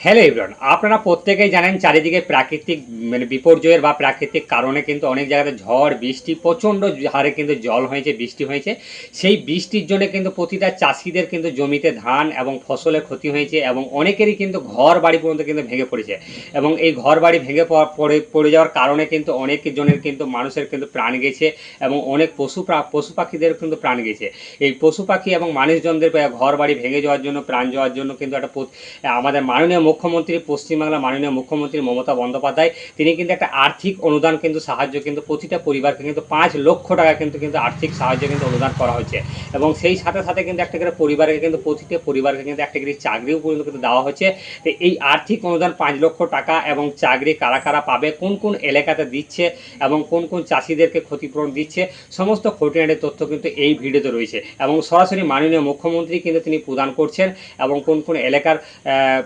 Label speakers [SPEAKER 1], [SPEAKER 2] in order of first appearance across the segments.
[SPEAKER 1] Hello everyone আপনারা প্রত্যেকেই জানেন চারিদিকে প্রাকৃতিক মানে বিপর্যয়ের বা প্রাকৃতিক কারণে কিন্তু অনেক জায়গাতে ঝড়, বৃষ্টি, প্রচণ্ড হারে কিন্তু জল হয়েছে, বৃষ্টি হয়েছে। সেই বৃষ্টির জন্য কিন্তু প্রতিটা চাষিদের কিন্তু জমিতে ধান এবং ফসলের ক্ষতি হয়েছে এবং অনেকেরই কিন্তু ঘর বাড়ি পর্যন্ত কিন্তু ভেঙে পড়েছে। এবং এই ঘর বাড়ি ভেঙে পড়া- পড়ে যাওয়ার কারণে কিন্তু অনেক জনের কিন্তু মানুষের কিন্তু প্রাণ গেছে এবং অনেক পশু পশু পাখিদের কিন্তু প্রাণ গেছে। এই পশু পাখি এবং মানুষজনদের ঘর বাড়ি ভেঙে যাওয়ার জন্য, প্রাণ যাওয়ার জন্য কিন্তু একটা আমাদের মাননীয় মুখ্যমন্ত্রী, পশ্চিমবাংলার মাননীয় মুখ্যমন্ত্রী মমতা বন্দ্যোপাধ্যায়, তিনি কিন্তু একটা আর্থিক অনুদান কিন্তু সাহায্য কিন্তু প্রতিটা পরিবারকে কিন্তু পাঁচ লক্ষ টাকা কিন্তু কিন্তু আর্থিক সাহায্য কিন্তু অনুদান করা হচ্ছে এবং সেই সাথে সাথে কিন্তু একটা করে পরিবারকে কিন্তু, প্রতিটা পরিবারকে কিন্তু একটা করে চাকরিও পর্যন্ত কিন্তু দেওয়া হচ্ছে তো এই আর্থিক অনুদান পাঁচ লক্ষ টাকা এবং চাকরি কারা কারা পাবে, কোন কোন এলাকাতে দিচ্ছে এবং কোন কোন চাষিদেরকে ক্ষতিপূরণ দিচ্ছে, সমস্ত খুঁটিনাটি তথ্য কিন্তু এই ভিডিওতে রয়েছে। এবং সরাসরি মাননীয় মুখ্যমন্ত্রী কিন্তু তিনি প্রদান করছেন এবং কোন কোন এলাকার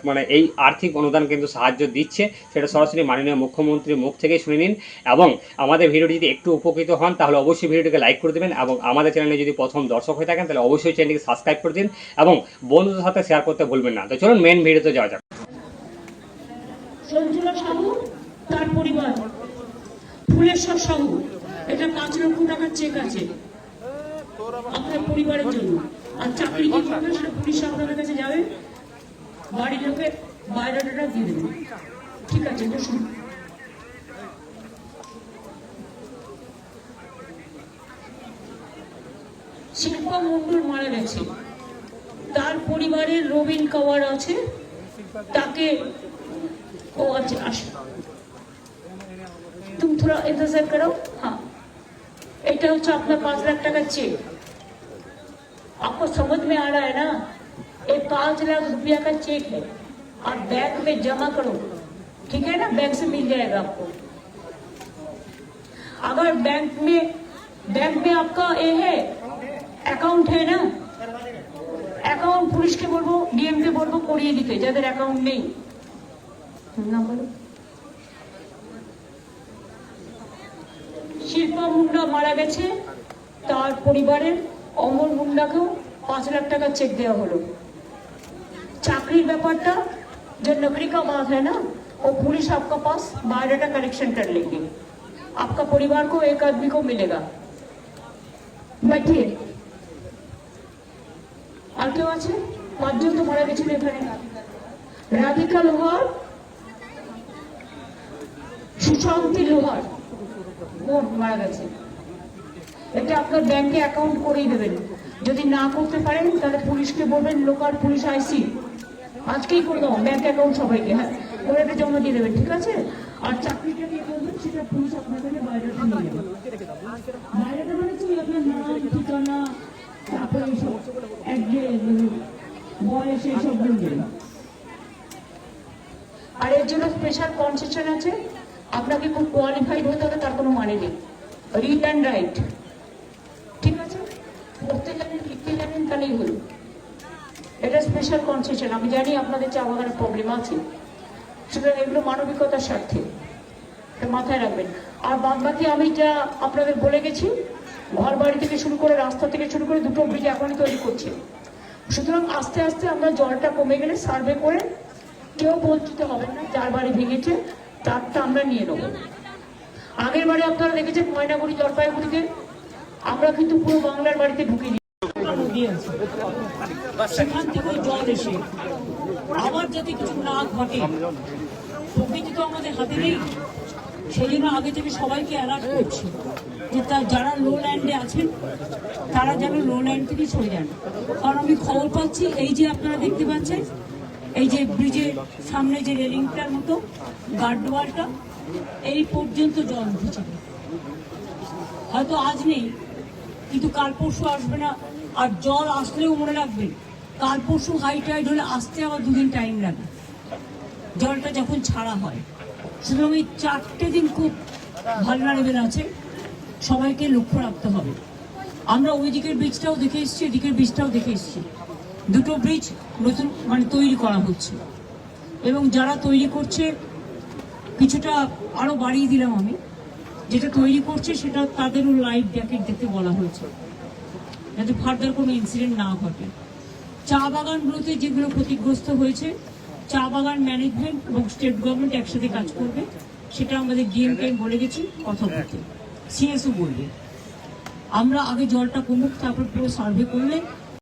[SPEAKER 1] মানে এই আর্থিক অনুদান কিন্তু সাহায্য দিচ্ছে, সেটা সরাসরি মাননীয় মুখ্যমন্ত্রীর মুখ থেকেই শুনে নিন। এবং আমাদের ভিডিওটি যদি একটু উপকৃত হন, তাহলে অবশ্যই ভিডিওটিকে লাইক করে দেবেন এবং আমাদের চ্যানেলে যদি প্রথম দর্শক হয়ে থাকেন, তাহলে অবশ্যই চ্যানেলটিকে সাবস্ক্রাইব করে দিন এবং বন্ধুদের সাথে শেয়ার করতে ভুলবেন না। তো চলুন মেন ভিডিওতে যাওয়া যাক।
[SPEAKER 2] পরিবারের জন্য। আর চাকরি কি করবে সেটা পুলিশ আপনাদের কাছে যাবে। বাড়ির লোকে বায়োডাটাটা দিয়ে দেবে ঠিক আছে বসুন শিল্পা মন্ডল মারা গেছে তার পরিবারের রবিন কাওয়ার আছে তাকে ओ अच्छा अच्छा तुम थोड़ा इंतजार करो हाँ এটা হচ্ছে আপনার पाँच लाख টাকা चेक आपको समझ में आ रहा है ना ये पाँच लाख रुपया का चेक है आप बैंक में जमा करो ठीक है ना बैंक से मिल जाएगा आपको अगर बैंक में बैंक में आपका ये है অ্যাকাউন্ট है ना অ্যাকাউন্ট পুলিশকে বলবো ডিএম কে বলবো করিয়ে দিতে যাদের অ্যাকাউন্ট নেই না বলো শিল্পা মুন্ডা মারা গেছে তার পরিবারের অমর মুন্ডাকেও पाँच लाख টাকা চেক দেওয়া হলো चाकरी ব্যাপারটা जो नौकरी का बात है ना वो पुलिस आपका पास बायोडाटा कलेक्शन कर लेंगे आपका परिवार को एक आदमी को मिलेगा बैठिए আর কেউ আছে পাঁচজন তো মারা গেছিল এখানে রাধিকা লোহার সুশান্তি লোহার বোন মারা গেছে এটা আপনার ব্যাংকে অ্যাকাউন্ট করেই দেবেন যদি না করতে পারেন তাহলে পুলিশকে বলবেন লোকাল পুলিশ আইসি আজকেই করে দেবো ব্যাংক অ্যাকাউন্ট সবাইকে হ্যাঁ? করে এটা জমা দিয়ে দেবেন ঠিক আছে? আর চাকরিটা সেটা বাইরেটা নিয়ে বাইরেটা মানে কি? আপনার নাম, ঠিকানা, তারপরে এইসব অ্যাড্রেস বয়স, এইসব আর এর জন্য স্পেশাল কনসেশন আছে। আপনাকে খুব কোয়ালিফাইড হতে হবে, তার কোনো মানে নেই। রিড অ্যান্ড রাইট ঠিক আছে? পড়তে জানেন, লিখতে জানেন, তাহলেই হলো। এটা স্পেশাল কনসেশন আমি জানি আপনাদের চা বাগানের প্রবলেম আছে। সুতরাং এগুলো মানবিকতার স্বার্থে। মাথায় রাখবেন। আর বাদ বাকি আমি যা আপনাদের বলে গেছি ঘর বাড়ি থেকে শুরু করে রাস্তা থেকে শুরু করে দুটো ব্রিজ এখনই তৈরি করছে। সুতরাং আস্তে আস্তে আমরা জলটা কমে গেলে সার্ভে করে কেউ বঞ্চিত হবেন না, যার বাড়ি ভেঙেছে, তারটা আমরা নিয়ে নেব। আগের বারে আপনারা দেখেছেন ময়নাগুড়ি জলপাইগুড়িতে। আমরা কিন্তু পুরো বাংলার বাড়িতে ঢুকে সেখান থেকে জল এসে আবার যাতে কিছু না ঘটে, প্রকৃতি তো আমাদের হাতে নেই। সেই জন্য আগে থেকে সবাইকে অ্যালার্ট করছি যে তা- যারা লো ল্যান্ডে আছেন, তারা যেন লো ল্যান্ড থেকে সরে যান। কারণ আমি খবর পাচ্ছি, এই যে আপনারা দেখতে পাচ্ছেন, এই যে ব্রিজের সামনে যে রেলিংটার মতো গার্ডওয়ালটা এই পর্যন্ত জল উঠেছিল হয়তো আজ নেই, কিন্তু কাল পরশু আসবে না আর জল আসলেও মনে রাখবেন, কাল পরশু হাই টাইড হলে আসতে আবার দুদিন টাইম লাগে। জলটা যখন ছাড়া হয়। সুতরাং এই চারটে দিন খুব ভালো ভালনারেবেল আছে, সবাইকে লক্ষ্য রাখতে হবে। আমরা ওই দিকের ব্রিজটাও দেখে এসেছি, এদিকের ব্রিজটাও দেখে এসেছি। দুটো ব্রিজ নতুন মানে তৈরি করা হচ্ছে। এবং যারা তৈরি করছে, কিছুটা আরও বাড়িয়ে দিলাম আমি। যেটা তৈরি করছে, সেটা তাদেরও লাইভ জ্যাকেট দেখতে বলা হয়েছে। যাতে ফার্দার কোনো ইনসিডেন্ট না ঘটে। চা বাগানগুলোতে যেগুলো ক্ষতিগ্রস্ত হয়েছে, চা বাগান ম্যানেজমেন্ট এবং স্টেট গভর্নমেন্ট একসাথে কাজ করবে, সেটা আমাদের ডিএমকে বলে গেছি, কথা বলতে। সিএসও বলবে। আমরা আগে জলটা কমুক, তারপর পুরো সার্ভে করলে